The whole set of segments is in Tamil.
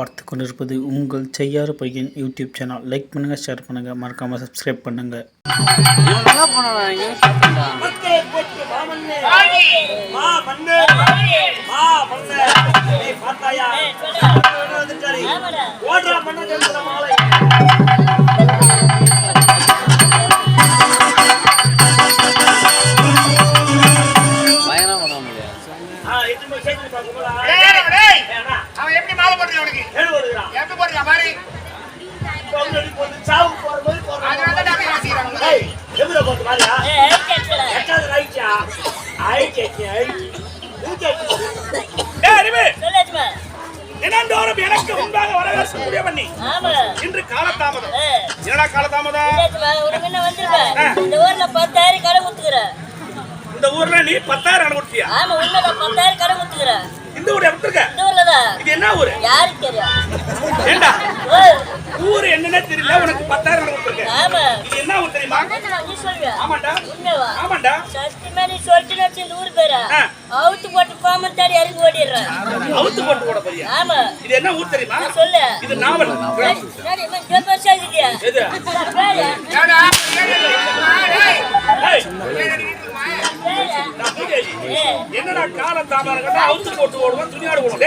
பார்த்து கொண்டிருப்பது உங்கள் செய்யாறு பையன் யூடியூப் சேனல் லைக் பண்ணுங்கள் ஷேர் பண்ணுங்கள் மறக்காமல் சப்ஸ்கிரைப் பண்ணுங்கள் மத்தே போட்டு வரவேற்கக்கூடிய பண்ணி இன்று காலதாமதம். என்னடா காலதாமதம்? இந்த ஊர்ல பத்தாயிரம் கடை குத்துக்கிறேன் இந்த ஊர்ல நீ பத்தாயிரம் கொடுத்தியா? ஆமா உண்மைதான். பத்தாயிரம் கடை குத்துக்கிறேன் இந்த ஊர் எப்படி இருக்க இந்த ஊர்லதான். இது என்ன ஊரு? யாருக்கு தெரியும் ஏண்டா? ஊர் என்னன்னே தெரியல உனக்கு பத்தாயிரம் கணக்கு கொடுத்துருக்க ஆமா இது என்ன ஊர் தெரியுமா நீ சொல்லுவியா ஆமாண்டா உண்மைவா ஆமாண்டா சத்தியமா நீ சொல்லிட்டு வச்சு ஊர் பேரா. அவுத்து போட்டு கோமன் தாடி இறங்கி ஓடிடுறேன் அவுத்து போட்டு போட போறியா ஆமா இது என்ன ஊர் தெரியுமா சொல்லு இது நாவல் பேரு, என்னடா காலதாமதம் கேட்டா அவுத்து போட்டு ஓடுவோம் துணியாடு ஓடுவோம்.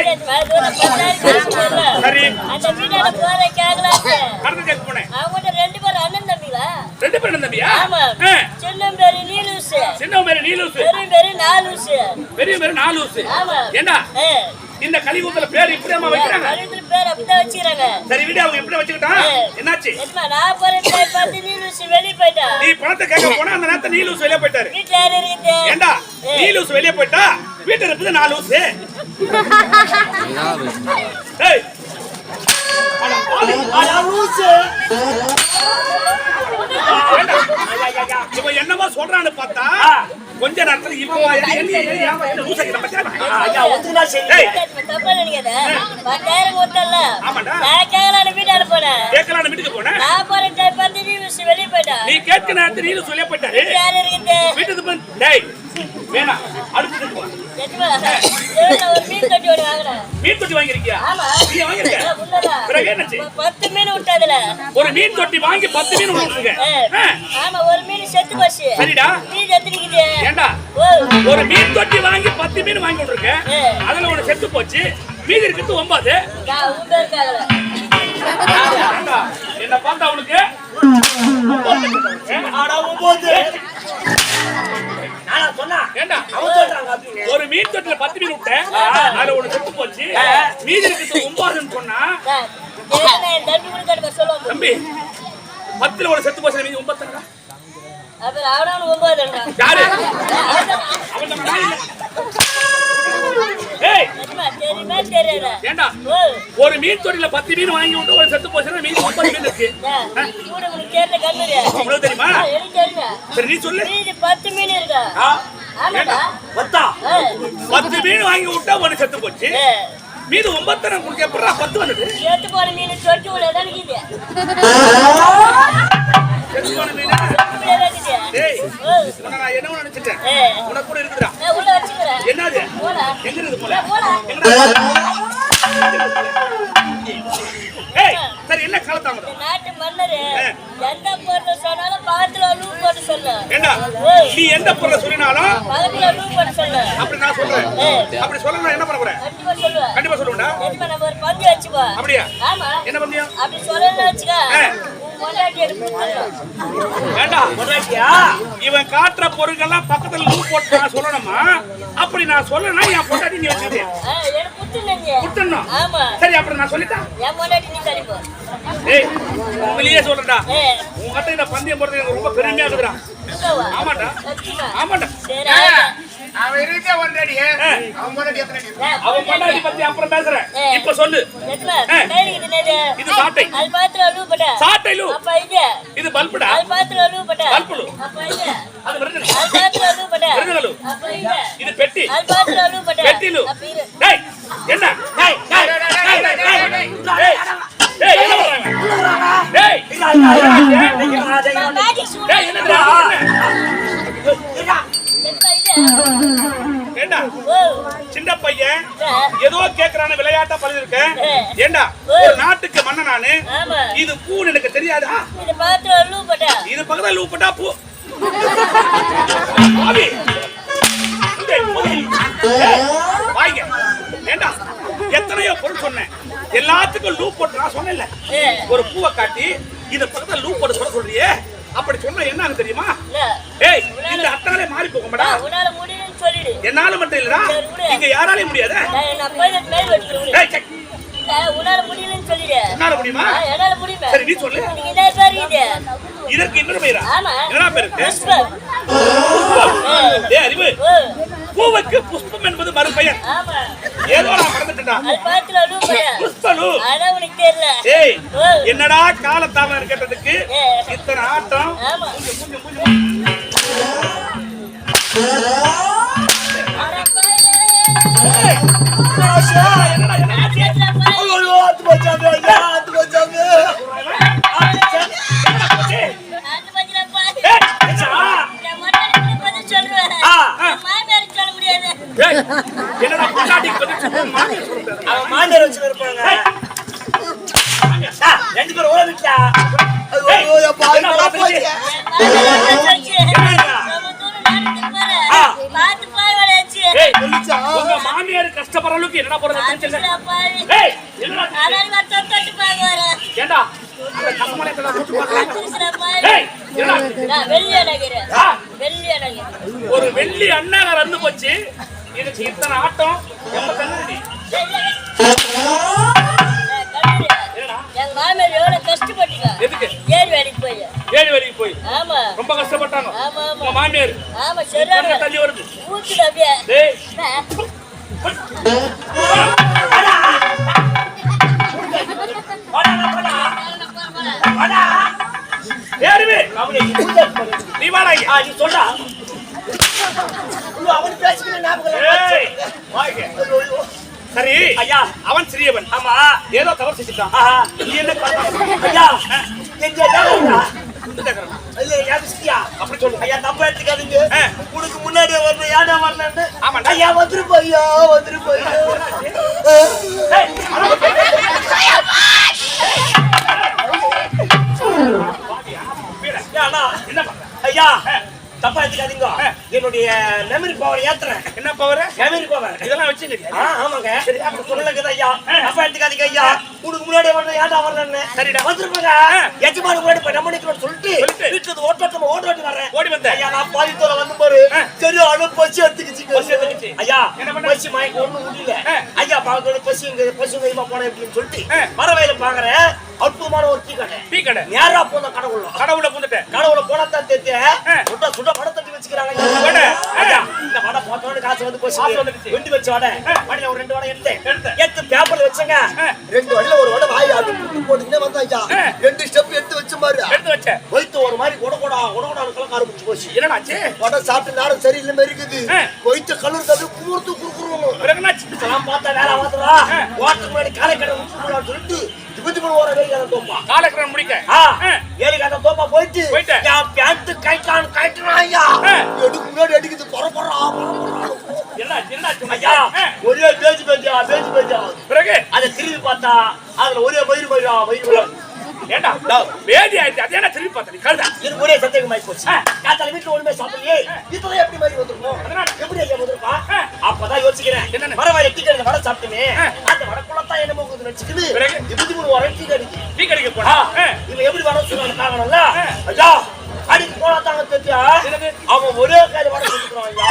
சரி. அந்த வீட்டாண்ட போற கேக்கலாச்சு கடந்து கேட்க போனேன் அவங்க ரெண்டு பேரும் அண்ணன் தம்பிங்களா ரெண்டு பேரும் என்ன தம்பியா? ஆமா ஆ, சின்ன பேரு நீலூசு. சின்ன பேரு நீலூசு. பெரிய பேரு நாலூசு. பெரிய பேரு நாலு ஊசு ஆமா. ஏண்டா? ஏ, இந்த கலிகுத்துல பேர் இப்படி அம்மா வைக்கிறாங்க. பேர் அப்படிதான் வச்சுக்கிறாங்க. சரி விடு அவங்க எப்படி வச்சுக்கிட்டான். என்னாச்சு? நான் போற டைம் பார்த்து நீலூசு வெளியே போயிட்டா? நீ பணத்தை கேட்க போனா அந்த நேரத்துல நீலூஸ் வெளியே போயிட்டாரு. வீட்டுல யாரு இருக்குது ஏண்டா. நீலூஸ் வெளியே போயிட்டா? வீட்டுல இருக்குது நாலு ஊசு. ஏய். என்னமோ சொல்றான்னு பார்த்தா கொஞ்ச நேரத்துல இவன் வெளியே போயிட்டா. நீ கேட்க நேரத்துல நீலூஸ் வெளியே போயிட்டாரு வீட்டுக்கு டேய் அடுத்து ஒரு மீன் தொட்டி வாங்கிருக்கியா நீ பத்து மீன் விட்டதுல. ஒரு மீன் தொட்டி வாங்கி பத்து மீன் விட்டுருக்க. ஆமா ஒரு மீன் செத்து போச்சு. சரிடா. மீன் செத்து நிக்குது. ஏண்டா ஒரு மீன் தொட்டி வாங்கி பத்து மீன் வாங்கி விட்டுருக்க ஏய். அதுல ஒண்ணு செத்து போச்சு. மீதி இருக்கிறது ஒன்பது. என்ன பார்த்தா அவனுக்கு அட ஒன்பது. நானா சொன்னா? ஏண்டா? அவன் சொல்றாங்க அப்படின்னு. ஒரு மீன் தொட்டில பத்து மீன் விட்டேன். அதுல ஒண்ணு செத்து போச்சு. மீதி இருக்கிறது ஒன்பதுன்னு சொன்னா தம்பி பத்துல ஒண்ணு செத்து போச்சு மீதி ஒன்பது ஒரு மீன் தொட்டில பத்து மீன் வாங்கி விட்டு ஒரு செத்து போச்சுன்னா மீதி ஒன்பது மீன் இருக்கு. அவ்வளவு தெரியுமா? சரி நீ சொல்லு. மீதி பத்து மீன் இருக்கா? பத்தா? மீன் வாங்கி விட்டா ஒண்ணு செத்து போச்சு. மீது ஒன்பத்தரை கொடுக்க எப்படா பத்து வந்தது? செத்து போன மீன் சொட்டு உள்ள ஓ நான் என்ன கூட உள்ள என்னது எங்க போல சரி என்ன காலத்தாமதம் நாட்டு மன்னரு எந்த பொருள் சொன்னாலும் பக்கத்துல லூ போட்டு சொல்லு ஏண்டா நீ எந்த பொருளை சொல்லினாலும் பக்கத்துல லூ போட்டு சொல்லு அப்படி நான் சொல்றேன் அப்படி சொல்ல என்ன பண்ண போறேன் கண்டிப்பா சொல்லுவேன் கண்டிப்பா சொல்லுவேன்டா எதுமா நம்ம ஒரு பந்தி வச்சுக்கோ அப்படியா ஆமா என்ன பந்தியம் அப்படி சொல்லணும்னு வச்சுக்க இவன் காட்டுற பொருட்கள்லாம் பக்கத்துல லூ போட்டு நான் சொல்லணுமா? அப்படி நான் சொல்லனா என் பொண்டாட்டி நீ வச்சுது ஆமா சரி அப்படி நான் சொல்லிட்டேன் ஏய் உண்மையிலேயே சொல்றேன்டா. உங்ககிட்ட இந்த பந்தயம் போறது எனக்கு ரொம்ப பெருமையா இருக்குதுடா. சரி, ஆயிட்டா. அவன் இருக்கே ஒன்றரை அடி அவன் முன்னாடி எத்தனை அவன் பொண்டாட்டி பத்தி அப்புறம் பேசுறேன் ஏய். இப்ப சொல்லு எதுமா? ஆ. கையில இருக்குது என்னது? இது சாட்டை அது பாத்திரம் லூ போட்ட. சாட்டை லூ அப்ப இது இது பல்புடா அது பாத்திரம் லூ போட்ட. பல்பு லூ அப்ப இது அது விருதுங்க அது பாத்திரம் லூ போட்ட. விருதுங்க லூ அப்ப இது இது பெட்டி அது பாத்திரம் லூ போட்ட. பெட்டி லூ அப்ப இது டேய் என்ன டேய் டேய் டேய் டேய் டேய் டேய் என்ன பண்றாங்க டேய் பையன். ஏதோ கேக்குறான விளையாட்டா பண்ணிருக்கேன். ஏண்டா. ஒரு நாட்டுக்கு நானு. ஆமா. இது பூன்னு எனக்கு தெரியாதா? இது பக்கத்துல லூப்பட்டா பூ. வாங்க. ஏண்டா? எத்தனையோ பொருள் சொன்னேன். எல்லாத்துக்கும் லூப் போட்டு நான் சொன்னேன்ல. ஏ ஒரு பூவை காட்டி இது பக்கத்துல லூப் போட்டு சொல்ல சொல்றியே? அப்படி சொன்னா என்னன்னு தெரியுமா இல்ல ஏய் இந்த அத்தாலே மாறி போகும்டா நான் உன்னால முடியும்னு சொல்லிடு என்னால மட்டும் இல்லடா. இங்க யாராலையும் முடியாத. உன்னால முடியலன்னு சொல்லிடு. முடியுமா? ஆ, என்னால முடியுமே. சரி நீ சொல்லு. நீங்க என்ன பேர் இது. இதற்கு இன்னொரு பெயரா? ஆமா. என்னடா பேரு ஏய் அறிவு. பூவுக்கு புஷ்பம் என்பது மறுபெயர். ஏதோ நான் தெரியல. ஏய் என்னடா காலத்தாமம் கேட்டதுக்கு? ஏ. இத்தனை ஆட்டம். ரெண்டு பேரும் ஓட விட்டா ஏய், என்ன கஷ்டப்படுற அளவுக்கு என்னடா போறது ஏய் என்னடா ஏண்டா? அந்த கசமலை எத்தனை போட்டு பார்க்கறேன். ஏய் என்னடா வெள்ளி வெள்ளி ஒரு வெள்ளி அண்ணாக ரந்து போச்சு. இதுக்கு இத்தனை ஆட்டம். எப்ப எங்க மாமியார் எவ்வளவு கஷ்டப்பட்டீங்க எதுக்கு? ஏறி வேலைக்கு போய். ஏழு வரைக்கும் போய். ஆமா. ரொம்ப கஷ்டப்பட்டாங்க ஆமா ஆமா. மாமியார் ஆமா சரியான தள்ளி வருது? அப்படியே. அவன் சிறியவன். ஆமா. ஏதோ தவறு செஞ்சுட்டான். நீ என்ன? ஐயா அப்படி சொல்லு. ஐயா தப்பா எடுத்துக்காதீங்க. உனக்கு முன்னாடி வரணும் ஏடா வரலன்னு? ஆமாண்டா. ஐயா வந்துருப்பா ஐயா வந்துருப்பா ஐயா என்னுடைய மெமரி பவர் ஏத்துறேன் என்ன பவரு மெமரி பவர் இதெல்லாம் ஆ, ஆமாங்க சரி அப்படி சொல்லலக்குது ஐயா ஆ. தப்பா எடுத்துக்காதீங்க ஐயா உனக்கு முன்னாடி வரணும் ஏடா வரலன்னு சரிடா. வந்துருப்பாங்க. எஜமான முன்னாடி போய் நம்ம நிக்கணும்னு சொல்லிட்டு. வீட்டுல ஓட்டோட்டமா ஓட ஓட்டி வர்றேன் ஓடி வந்த ஐயா நான் பாதி தூரம் வந்து பாரு. சரி அழு பசி எடுத்துக்கிச்சு பசி எடுத்துக்கிச்சு. ஐயா? பசி மயக்க ஒண்ணும் முடியல. ஐயா பாக்கணும் பசி பசி கைமா போனேன் அப்படின்னு சொல்லிட்டு ஆ. மரவையில பாக்குறேன் அற்புதமான ஒரு டீ கடை டீ கடை நேரா போன கடவுள் கடவுளை பூந்துட்டேன். கடவுள போனா தான் தெரிஞ்சு ஆ. சுட சுட வடை தட்டி வச்சுக்கிறாங்க. இந்த வடை போட்டோட காசு வந்து போச்சு. காசு வந்துடுச்சு. வெண்டி வச்ச வடை. வடையில ஒரு ரெண்டு வடை எடுத்த. எடுத்து பேப்பர்ல வச்சங்க. ரெண்டு வடையில ஒரு வடை வாய் அது போட்டுக்கிட்டே வந்தாச்சா ஆ. ரெண்டு ஸ்டெப் எடுத்து வச்ச மாதிரி. எடுத்து வச்ச வயித்து ஒரு மாதிரி கொடகொடா கொடகொடா கலக்க ஆரம்பிச்சு போச்சு. என்னடாச்சு? வடை சாப்பிட்டு நேரம் சரியில்லை மாதிரி இருக்குது. ஆ. வயித்து கலர் தப்பி குமுறுத்து குறுக்குறோம் பார்த்தா வேலை ஆ. வாட்டர் முன்னாடி காலை கடை சொல்லிட்டு வேலை தோப்பா காலக்கிரன் முடிக்க. ஆ, ஆ. ஏரிக்காட்ட தோப்பா போயிட்டு போயிட்டு. என் பேண்ட் கைட்டான் கைட்டான் ஐயா. ஆ. எடுக்கு முன்னாடி அடிக்குது பொற பொறா என்னாச்சு என்னாச்சு ஐயா. ஒரே பேஜ் பேஜா பேஜ் பேஜா பிறகு? அதை திரும்பி பார்த்தா அதுல ஒரே மயிரா மயிர் மயிரா ஏண்டா? வேதி ஆயிடுச்சு அது என்ன திரும்பி பார்த்த நீ கழுதா? இது ஒரே சந்தேகமாயி போச்சு ஆ. காத்தால வீட்டுல ஒண்ணுமே சாப்பிடலையே. இதெல்லாம் எப்படி மாதிரி வந்திருக்கும்? எப்படி ஐயா வந்திருப்பா. அப்பதான் யோசிக்கிறேன். என்னன்னு? வர வர எட்டி வடை சாப்பிட்டுமே. என்னமோ கொஞ்சம் பிறகு? இப்படி ஒரு வர டீ கடிக்கு. டீ கடைக்கு போனா? ஆ, இவன் எப்படி வர சொன்னாலும் காரணம்ல. ஐயா அடிக்கு போனா தாங்க தெரியா? என்னது? அவன் ஒரே கையில வர சொல்லிக்கிறான் ஐயா.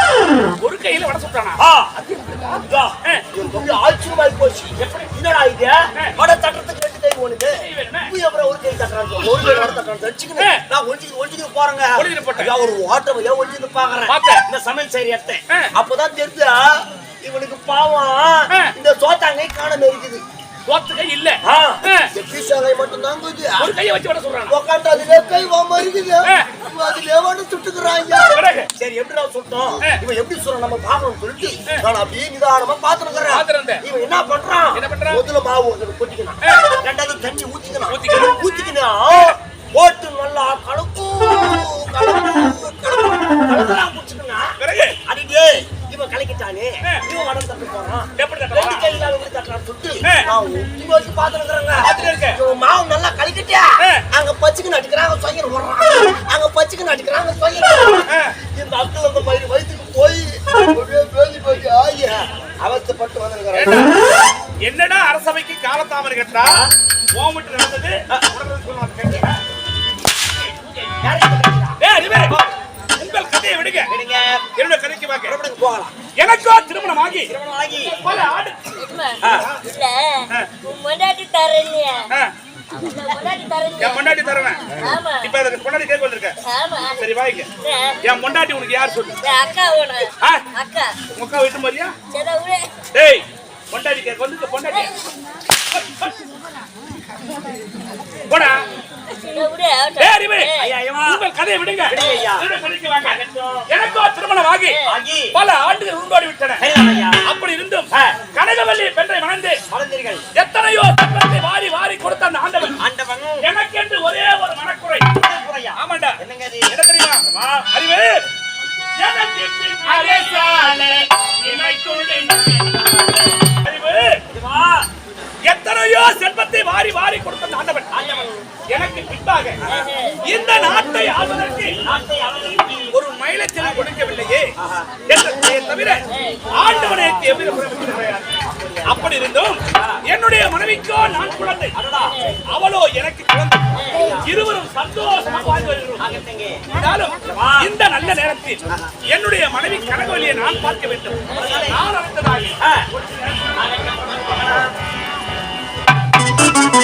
ஒரு கையில ஆ. இவனுக்கு அப்படியே ஆச்சரியமாயி போச்சு. எப்படி? என்னடா இது? வடை தட்டுறதுக்கு ரெண்டு கை ஒண்ணுது. இப்ப ஒரு கை தட்டுறாங்க ஒரு கை வடை தட்டுறாங்க வச்சுக்கின்னு ஆ. நான் ஒழிச்சுக்கிட்டு ஒழிச்சுக்கிட்டு போறேங்க. ஒழிச்சுக்கிட்டு போட்டேன். ஒரு ஓட்டம் ஏன் ஒழிச்சுக்கிட்டு பாக்குறேன். இந்த சமையல் செய்யற இடத்தை. அப்பதான் தெரிஞ்சு இவனுக்கு பாவம். இந்த சோத்தாங்கை காணாம இருக்குது தோத்து கை இல்ல. பீசாங்கை மட்டும் இருக்குது ஒரு கையை வச்சு வட சொல்றானா? உக்காந்து அதுல கை வாம இருக்குது. அதுல சுட்டுக்கிறாங்க. பிறகு? சரி எப்படி நான் சுட்டோம். இவன் எப்படி சொல்ற நம்ம பாக்கணும் சொல்லிட்டு நான் அப்படியே நிதானமா பாத்துருக்கிறேன். இவன் என்ன பண்றான்? என்ன பண்றான்? முதல்ல மாவு ஒன்று கொட்டிக்கணும். ரெண்டாவது தண்ணி ஊத்திக்கணும். ஊத்திக்கணும். ஊத்திக்கணும் போட்டு நல்லா கலக்கும் கலக்கிட்டானே. இவன் வடம் தட்டு போறான் எப்படி ரெண்டு தட்டவா? கையில விட்டு தட்டுறான்னு சொல்லிட்டு ஆ. நான் இங்க வச்சு பாத்துருக்கிறேங்க மாவு நல்லா கலக்கிட்டியா. அங்க பச்சுக்கு நடிக்கிறாங்க சொய்யர் விடுறான் அங்க பச்சுக்கு விடுறான். ஆ. இந்த அக்கில் அந்த பயிர் வயிற்றுக்கு போய் பேசி போய் ஆகிய அவஸ்தைப்பட்டு வந்திருக்கிறேன் என்னடா அரசவைக்கு காலத்தாமரை கேட்டா வீட்டு நடந்தது உனக்கு சொல்லுவாங்க அறிவே, உங்கள் கதையை விடுங்க. விடுங்க. என்னோட கதைக்கு வாங்க. போகலாம். எனக்கோ திருமணமாகி. திருமணம் ஆகி பல ஆண்டு அம்மா, ஆ. இல்ல. உன் முன்னாடி தரேன்னிய ஆ, முன்னாடி தரேன்னிய என் பொண்டாட்டி தருவேன். ஆமா. இப்ப அதுக்கு பொண்டாட்டி கேட்க வந்திருக்க. ஆமா. சரி வாங்க என் பொண்டாட்டி உனக்கு யார் சொல்லு? அக்கா? அக்கா. உங்க வீட்டு மாதிரியா? டேய் பொண்டாட்டி கேட்க வந்து பொண்டாட்டி. போடா. உங்கள் கதையை விடுங்க. எனக்கோ திருமணமாகி ஆகி. பல ஆண்டுகள் உருவாடி விட்டன. அப்படி இருந்தும் கனகவல்லி பெண்ணை மணந்து வளர்ந்தீர்கள் எத்தனையோ செல்வத்தை வாரி வாரி கொடுத்த அந்த ஆண்டவன். ஆண்டவன். எனக்கென்று ஒரே ஒரு மனக்குறை. குறையா? ஆமாண்டா. என்னங்க என்ன தெரியுமா? அறிவு எனக்கு அறிவு எத்தனையோ செல்வத்தை வாரி வாரி கொடுத்த ஆண்டவன் எனக்கு பின்பாக இந்த நாட்டை ஆளுவதற்கு ஒரு மயிலச்சல் கொடுக்கவில்லையே தவிர ஆண்டவனை எப்படி அப்படி இருந்தும் என்னுடைய மனைவிக்கோ நான் குழந்தை. அவளோ எனக்கு குழந்தை. இருவரும் சந்தோஷமாக வாழ்ந்து வருகிறோம் இந்த நல்ல நேரத்தில் என்னுடைய மனைவி கனகவலியை நான் பார்க்க வேண்டும். நான் அடுத்ததாக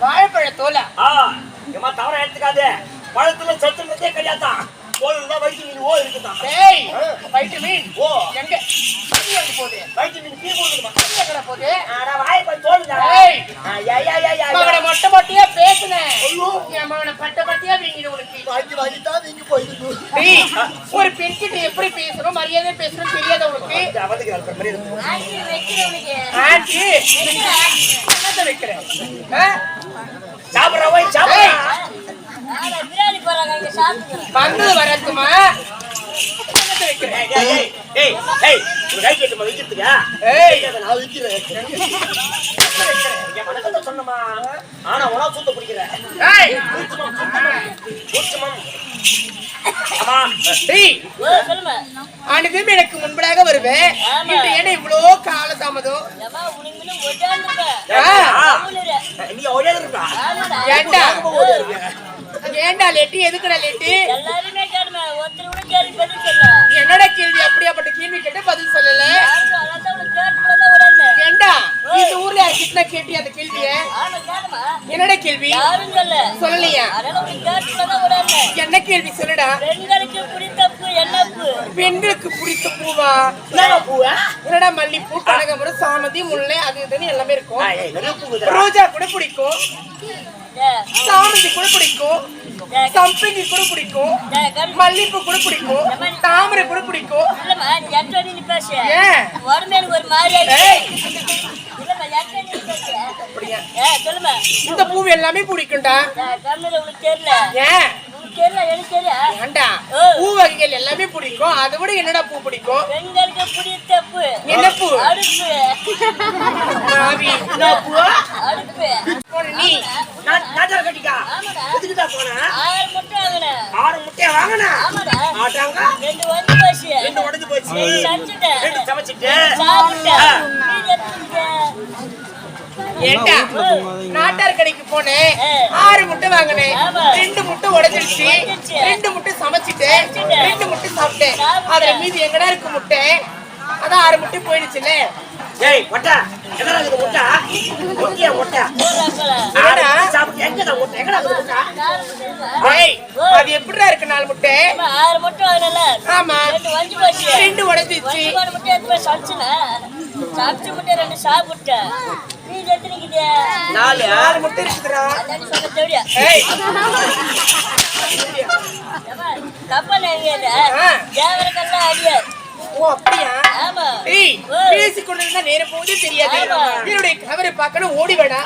வாழைப்பழ மாலு மாலு ஏமா தவற எடுத்துக்காதே. பழத்துல சத்து சத்துனதே கிடையாதான் போதும் வயிற்று மீன் ஓ இருக்குதான் டேய் வைட்டமின் ஓ. எங்க? எங்க போகுது. வயிற்று மீன் கீழ் போடுமா இது எங்கடா போகுது? ஆனா வாய் போய் தோலுதா ஏய். ஐயா ஐயா ஐயா மகனை மொட்டை மொட்டையா பேசுனேன். என் மகனை பட்ட பட்டியா வீங்கிடு உனக்கு. வாங்கி வாங்கி தான் நீங்க போயிருக்கு. டேய், ஒரு பெண்கிட்ட எப்படி பேசணும்? மரியாதை பேசணும் தெரியாத உனக்கு? அவதுக்கு இருக்கிற மாதிரி இருக்கு? ஆண்டி என்னத்த வைக்கிறேன்? ஆ? சாப்பிடுற போய் ஏய், சாப்பிடுற. ஆனா பிரியாணி போறாங்க இங்க சாப்பிட்டுக்கிறேன் வந்தது வரட்டுமா என்னத்த வைக்கிறேன் ஏய் ஏய் ஏய் ஏய் நீ கை கட்டுமா வைக்கிறதுக்கா? ஏய். நான் வைக்கிறேன். என் மனசுல சொன்னமா ஆனா உணவு சூத்த பிடிக்கிறேன் அனுதினம் எனக்கு முன்பதாக வருவேன். இன்று என்ன இவ்வளோ கால தாமதம் நீ ஒரே இருக்கா? ஏண்டா? ஏண்டா லெட்டி? எதுக்குடா லெட்டி? எல்லாருமே கேடுமே ஒருத்தர் கூட கேள்வி பதில் சொல்ல என்னடா கேள்வி? அப்படியாப்பட்ட கேள்வி கேட்டு பதில் சொல்லல? ஏண்டா? இந்த ஊர்ல யார்கிட்ட கேட்டி அந்த கேள்விய? என்னடா கேள்வி? சொல்லலையா? என்ன கேள்வி சொல்லுடா? பெண்களுக்கு பிடித்த பெண்களுக்கு பிடித்த பூவா? பூவா என்னடா மல்லிப்பூ கனகாம்பரம் சாமந்தி முல்லை அது இதுன்னு எல்லாமே இருக்கும். ரோஜா கூட பிடிக்கும். சாமந்தி கூட பிடிக்கும். சம்பங்கி கூட பிடிக்கும். மல்லிப்பூ கூட பிடிக்கும். தாமரை கூட பிடிக்கும். இந்த பூ எல்லாமே பிடிக்கும்டா. ஏன் பூ வகைகள் எல்லாமே பிடிக்கும். அதை விட என்னடா பூ பிடிக்கும்? பெண்களுக்கு பிடித்த பூ. என்ன பூ? அடுப்பு. நீ. நாட்டார கட்டிக்கா. எதுக்குடா போன? ஆறு முட்டை வாங்கினேன் ஆறு முட்டையை வாங்கினா? ஆட்டாங்க? ரெண்டு வந்து போச்சு. ரெண்டு உடைஞ்சு போச்சு. சமைச்சிட்டேன். ரெண்டு நாட்டார் கடைக்கு போனேன். ஆறு முட்டை வாங்கினேன். ரெண்டு முட்டை உடைஞ்சிருச்சு. ரெண்டு முட்டை சமைச்சிட்டேன். ரெண்டு முட்டை சாப்பிட்டேன். அதுல மீதி எங்கடா இருக்கு முட்டை அதான் ஆறு முட்டை போயிடுச்சுல ஏய் முட்டை எங்கடா இருக்குது முட்டை முட்டையா முட்டை. ஆறு முட்டை சாப்பிட்டு எங்கடா முட்டை எங்கடா இருக்குது முட்டை ஏய், அது எப்படிடா இருக்கு நாலு முட்டை ஆமா, ஆறு மட்டும் வாங்கினல ஆமா. ரெண்டு வஞ்சி போச்சு ரெண்டு உடைஞ்சிச்சு சமைச்சு மட்டும் ரெண்டு சாப்பிட்டேன் நீ எத்தனை நிக்குது நாலு ஆறு முட்டை இருக்குதுடா. தப்பா நினைக்காத ஆ. தேவருக்கெல்லாம் அடியார் ஓ அப்படியா. பேசி கொண்டிருந்தா நேரம் தெரியாது. என்னுடைய கவரை பார்க்கணும் ஓடி வேடா.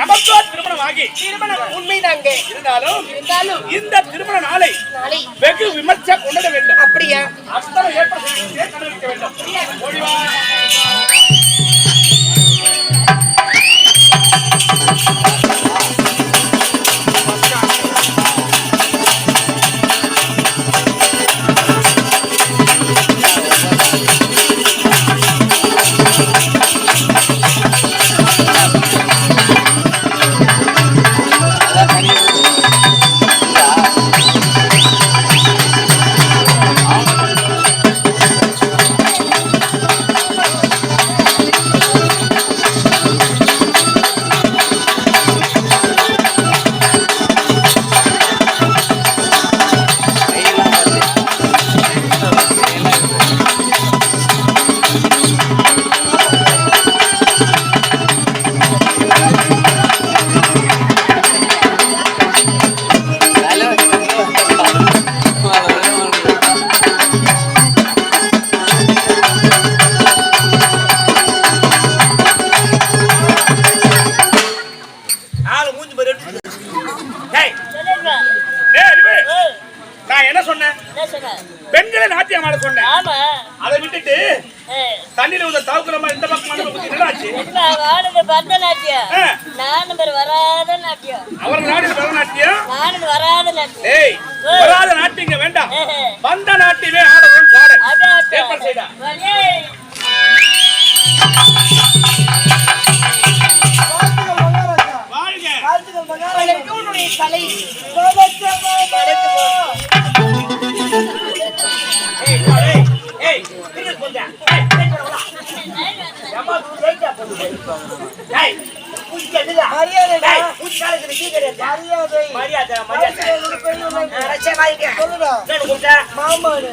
நமக்கோ திருமணம் ஆகி திருமணம் உண்மைதாங்க. இருந்தாலும் இருந்தாலும் இந்த திருமண நாளை நாளை வெகு விமர்சையாக கொண்டாட வேண்டும். அப்படியா? அத்தனை ஏற்பாடு செய்து கண்டுபிடிக்க வேண்டும். நான் என்ன சொன்னேன்? பெண்களை நாட்டியம் ஆட சொன்னேன். அதை விட்டுட்டு தண்ணியில உள்ள தாக்குறமா இந்த பக்கம் பத்தி என்ன ஆனது பரதநாட்டியம் ஆ. நானும் பேர் வராத நாட்டியம் அவர் நாடில் பரதநாட்டியம் நானும் வராத நாட்டியம் ஏய். வராத நாட்டியம் இங்க வேண்டாம். வந்த நாட்டியமே ஆடவும் பாடு அதான் ஏற்பாடு செய்தா. நீ கலை மரியாதை மரியாதை, மரியாதை. ஒரு பெண் உள்ளது. ஆ, ரட்சை வாங்கிக்க. சொல்லுடா என்னன்னு கூப்பிட்ட? மாமானு.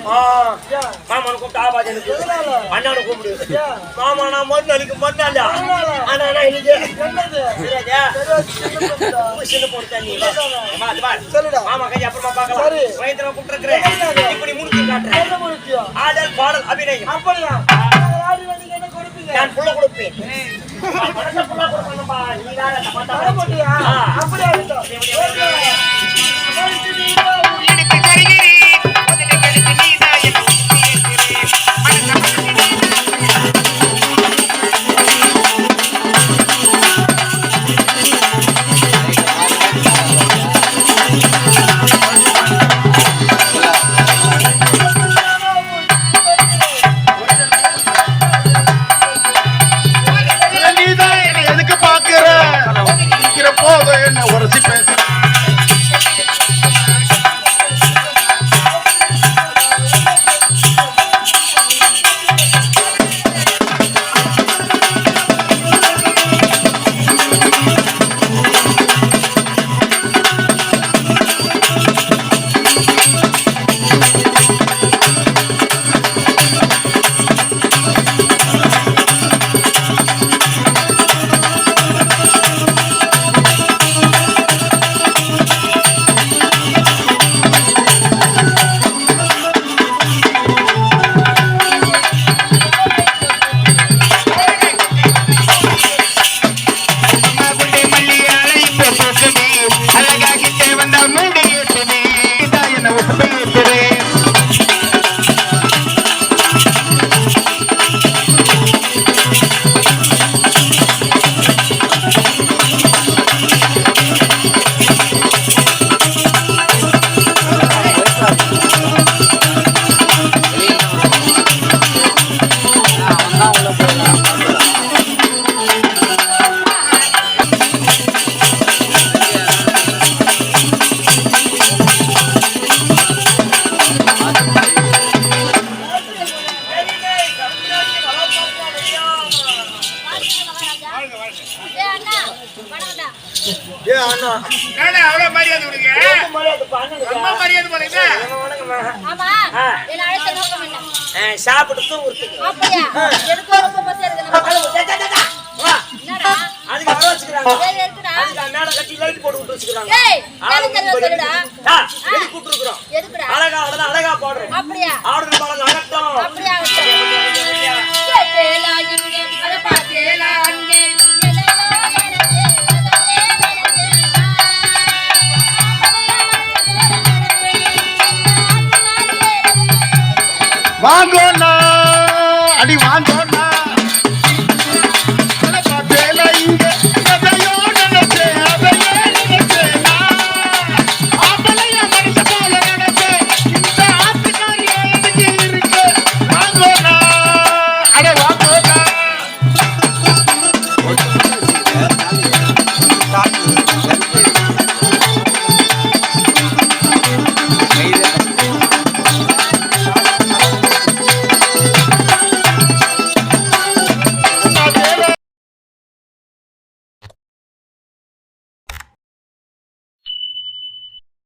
கூப்பிட்டு ஆபாது எனக்கு. அண்ணனை கூப்பிடு. மாமா, நான் நான் இன்னைக்கு. என்னது? தெரியாதா? தெரியாது, சின்ன பொண்ணு? தண்ணி. மாமா கையை அப்புறமா பார்க்கலாம். வயித்துல கூப்பிட்டுருக்கிறேன். இப்படி முடிச்சு காட்டுறேன். ஆடல், பாடல், அபிநயம். அப்படியா? நான் புள்ள கொடுப்பேன். புள்ள கொடுக்கணும்பா. நீ. அப்படியா அப்படியா? என்னடா? அதுக்கு வர வச்சுக்கிறாங்க. ஏய் இருக்குடா. அதுக்கு லைட் போட்டு விட்டு வச்சுக்கிறாங்க. ஏய் எனக்கு சொல்லுடா. எது அழகா அழகா அழகா அப்படியா? ஆடுற பாடல் அகட்டும் அடி வாங்கோன்னு